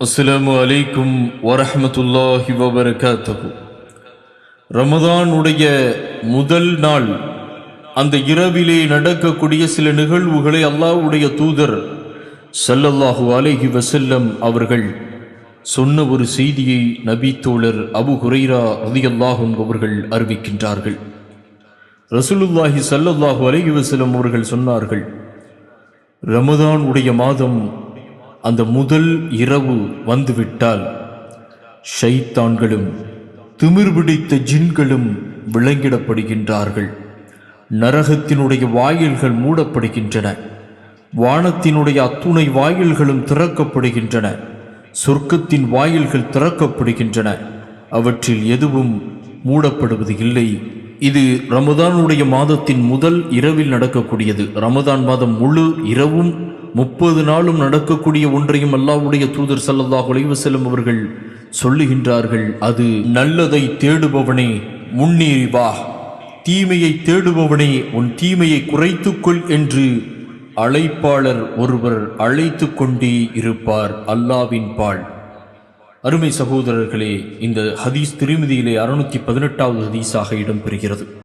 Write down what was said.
அஸ்ஸலாமு அலைக்கும் வரஹமத்துல்லாஹி வபரகாத்தகு ரமதானுடைய முதல் நாள் அந்த இரவிலே நடக்கக்கூடிய சில நிகழ்வுகளை அல்லாஹ்வுடைய தூதர் சல்லல்லாஹு அலைஹி வசல்லம் அவர்கள் சொன்ன ஒரு செய்தியை நபி தோழர் அபு ஹுரைரா ரலியல்லாஹு அவர்கள் அறிவிக்கின்றார்கள். ரசூலுல்லாஹி சல்லல்லாஹு அலைஹி வசல்லம் அவர்கள் சொன்னார்கள் ரமதான் உடைய மாதம் அந்த முதல் இரவு வந்துவிட்டால் ஷைத்தான்களும் திமிர் பிடித்த ஜின்களும் விளங்கிடப்படுகின்றார்கள். நரகத்தினுடைய வாயில்கள் மூடப்படுகின்றன. வானத்தினுடைய அத்துணை வாயில்களும் திறக்கப்படுகின்றன. சொர்க்கத்தின் வாயில்கள் திறக்கப்படுகின்றன. அவற்றில் எதுவும் மூடப்படுவது இல்லை. இது ரமதானுடைய மாதத்தின் முதல் இரவில் நடக்கக்கூடியது. ரமதான் மாதம் முழு இரவும் முப்பது நாளும் நடக்கக்கூடிய ஒன்றையும் அல்லாவுடைய தூதர் ஸல்லல்லாஹு அலைஹி வஸல்லம் அவர்கள் சொல்லுகின்றார்கள். அது நல்லதை தேடுபவனே முன்னேறி வா. தீமையை தேடுபவனே உன் தீமையை குறைத்துக்கொள் என்று அழைப்பாளர் ஒருவர் அழைத்து கொண்டே இருப்பார் அல்லாவின் பால். அருமை சகோதரர்களே இந்த ஹதீஸ் திருமதியிலே அறுநூற்றி பதினெட்டாவது ஹதீஸாக இடம்பெறுகிறது.